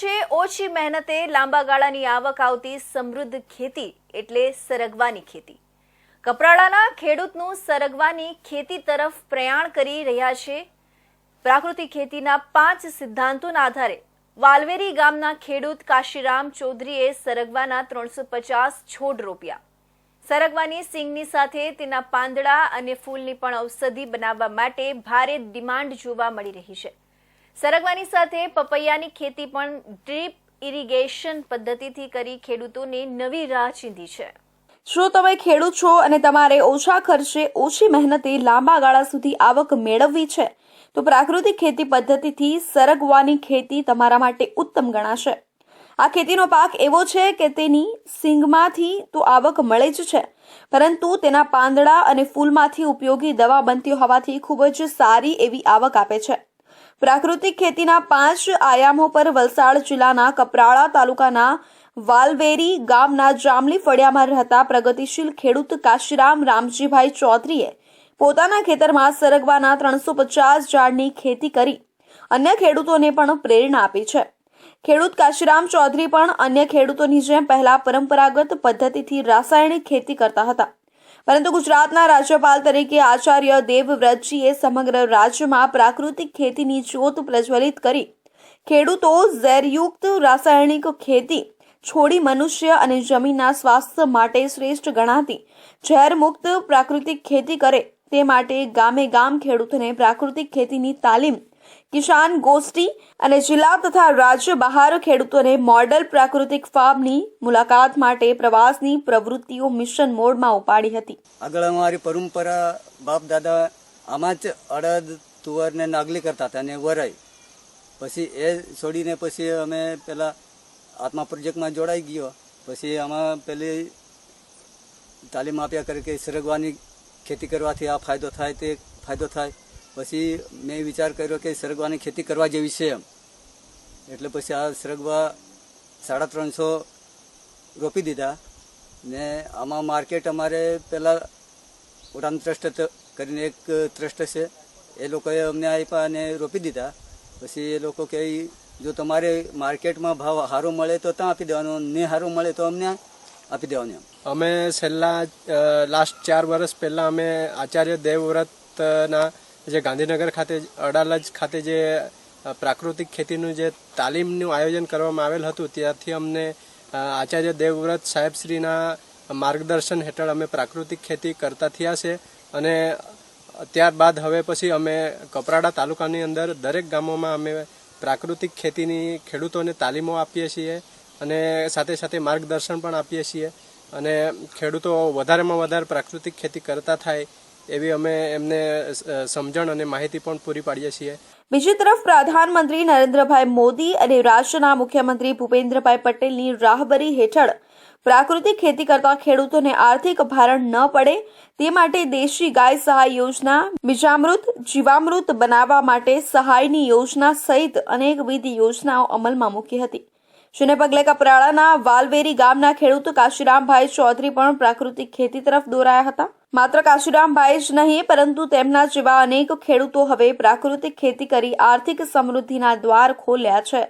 છે, ઓછી મહેનતે લાંબા ગાળાની આવક આવતી સમૃદ્ધ ખેતી એટલે સરગવાની ખેતી. કપરાળાના ખેડૂતનું સરગવાની ખેતી તરફ પ્રયાણ કરી રહ્યા છે. પ્રાકૃતિક ખેતીના પાંચ સિદ્ધાંતોના આધારે વાલવેરી ગામના ખેડૂત કાશીરામ ચૌધરીએ સરગવાના ત્રણસો પચાસ છોડ રોપ્યા. સરગવાની સિંગની સાથે તેના પાંદડા અને ફૂલની પણ ઔષધિ બનાવવા માટે ભારે ડિમાન્ડ જોવા મળી રહી છે. સરગવાની સાથે પપૈયાની ખેતી પણ ડ્રીપ ઇરિગેશન પદ્ધતિથી કરી ખેડૂતોને નવી રાહ ચીંધી છે. શું તમે ખેડૂત છો અને તમારે ઓછા ખર્ચે, ઓછી મહેનતે લાંબા ગાળા સુધી આવક મેળવવી છે? તો પ્રાકૃતિક ખેતી પદ્ધતિથી સરગવાની ખેતી તમારા માટે ઉત્તમ ગણાશે. આ ખેતીનો પાક એવો છે કે તેની સિંગમાંથી તો આવક મળે જ છે, પરંતુ તેના પાંદડા અને ફૂલમાંથી ઉપયોગી દવા બનતી હોવાથી ખૂબ જ સારી એવી આવક આપે છે. પ્રાકૃતિક ખેતીના પાંચ આયામો પર વલસાડ જિલ્લાના કપરાળા તાલુકાના વાલવેરી ગામના જામલી ફળિયામાં રહેતા પ્રગતિશીલ ખેડૂત કાશીરામ રામજીભાઈ ચૌધરીએ પોતાના ખેતરમાં સરગવાના ત્રણસો પચાસ ઝાડની ખેતી કરી અન્ય ખેડૂતોને પણ પ્રેરણા આપી છે. ખેડૂત કાશીરામ ચૌધરી પણ અન્ય ખેડૂતોની જેમ પહેલા પરંપરાગત પદ્ધતિથી રાસાયણિક ખેતી કરતા હતા. પરંતુ ગુજરાતના રાજ્યપાલ તરીકે આચાર્ય દેવવ્રતજીએ સમગ્ર રાજ્યમાં પ્રાકૃતિક ખેતીની જ્યોત પ્રજ્વલિત કરી. ખેડૂતો ઝેરયુક્ત રાસાયણિક ખેતી, છોડી મનુષ્ય અને જમીનના સ્વાસ્થ્ય માટે શ્રેષ્ઠ ગણાતી. ઝેરમુક્ત પ્રાકૃતિક ખેતી કરે, તે માટે ગામે ગામ ખેડૂતોને પ્રાકૃતિક ખેતીની તાલીમ કિસાન ગોષ્ઠી અને જિલ્લા તથા રાજ્ય બહાર ખેડૂતોને મોડલ પ્રાકૃતિક ફાર્મની મુલાકાત માટે પ્રવાસની પ્રવૃત્તિઓ મિશન મોડમાં ઉપાડી હતી. આગળ અમારી પરંપરા બાપ દાદા આમાં જ અડદ, તુવર ને નાગલી કરતા હતા અને વરાઈ. પછી એ છોડીને પછી અમે પેલા આત્મા પ્રોજેક્ટમાં જોડાઈ ગયો. પછી આમાં પેલી તાલીમ આપ્યા કરી કે સરગવાની ખેતી કરવાથી આ ફાયદો થાય, તે ફાયદો થાય. પછી મેં વિચાર કર્યો કે સરગવાની ખેતી કરવા જેવી છે એમ. એટલે પછી આ સરગવા સાડા ત્રણસો રોપી દીધા ને આમાં માર્કેટ અમારે પહેલાં ઉડાન ટ્રસ્ટ કરીને એક ટ્રસ્ટ છે. એ લોકોએ અમને આપ્યા અને રોપી દીધા. પછી એ લોકો કહે જો તમારે માર્કેટમાં ભાવ સારો મળે તો ત્યાં આપી દેવાનો, ને સારો મળે તો અમને આપી દેવાનું અમે છેલ્લા લાસ્ટ ચાર વર્ષ પહેલાં અમે આચાર્ય દેવવ્રતના જે ગાંધીનગર ખાતે અડાલજ ખાતે જે પ્રાકૃતિક ખેતીનું જે તાલીમનું આયોજન કરવામાં આવેલ હતું, ત્યાંથી અમને આચાર્ય દેવવ્રત સાહેબશ્રીના માર્ગદર્શન હેઠળ અમે પ્રાકૃતિક ખેતી કરતા થયા છે અને ત્યારબાદ હવે પછી અમે કપરાડા તાલુકાની અંદર દરેક ગામોમાં અમે પ્રાકૃતિક ખેતીની ખેડૂતોને તાલીમો આપીએ છીએ અને સાથે સાથે માર્ગદર્શન પણ આપીએ છીએ અને ખેડૂતો વધારેમાં વધારે પ્રાકૃતિક ખેતી કરતા થાય એવી અમે એમને સમજણ અને માહિતી પણ પૂરી પાડીએ છીએ. બીજી તરફ પ્રધાનમંત્રી નરેન્દ્રભાઈ મોદી અને રાજ્યના મુખ્યમંત્રી ભૂપેન્દ્રભાઈ પટેલની રાહબરી હેઠળ પ્રાકૃતિક ખેતી કરતા ખેડૂતોને આર્થિક ભારણ ન પડે તે માટે દેશી ગાય સહાય યોજના, બીજામૃત, જીવામૃત બનાવવા માટે સહાયની યોજના સહિત અનેકવિધ યોજનાઓ અમલમાં મૂકી હતી. જેને પગલે કપરાળાના વાલવેરી ગામના ખેડૂત કાશીરામભાઈ ચૌધરી પણ પ્રાકૃતિક ખેતી તરફ દોરાયા હતા. માત્ર કાશુરામભાઈ જ નહીં, પરંતુ તેમના જેવા અનેક ખેડૂતો હવે પ્રાકૃતિક ખેતી કરી આર્થિક સમૃદ્ધિના દ્વાર ખોલ્યા છે.